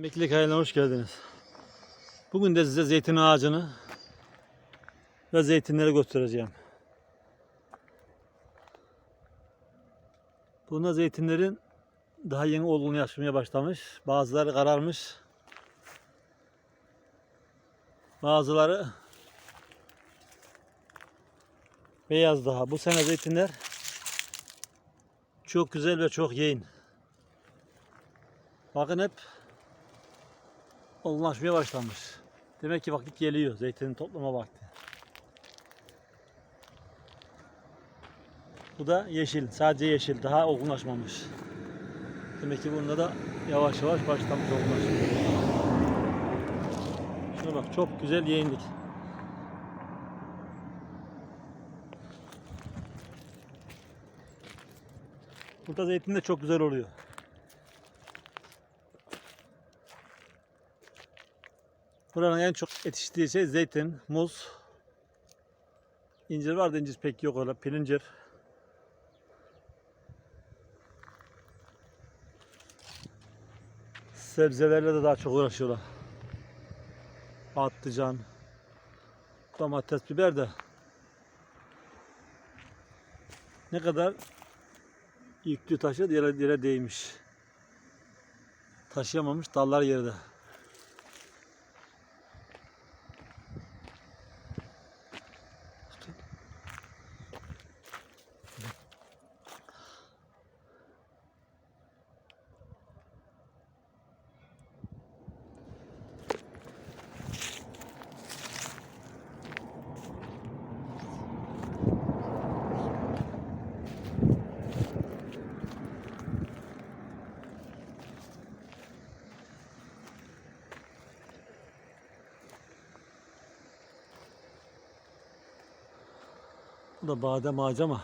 Emeklilik hayalına hoş geldiniz. Bugün de size zeytin ağacını ve zeytinleri göstereceğim. Bunda zeytinlerin daha yeni olgunluğu yaşamaya başlamış. Bazıları kararmış. Bazıları beyaz daha. Bu sene zeytinler çok güzel ve çok yeğin. Bakın hep olgunlaşmaya başlamış. Demek ki vakit geliyor zeytinin toplama vakti. Bu da yeşil, sadece yeşil, daha olgunlaşmamış. Demek ki bunda da yavaş yavaş başlamış olgunlaşmaya. Şuna bak çok güzel yeğinlik. Burada zeytin de çok güzel oluyor. Buranın en çok yetiştiği şey zeytin, muz. İncir var da incir pek yok öyle. Pilincir. Sebzelerle de daha çok uğraşıyorlar. Patlıcan, domates, biber de. Ne kadar yüklü taşı yere, yere değmiş. Taşıyamamış dallar yerde. Bu da badem ağacı ama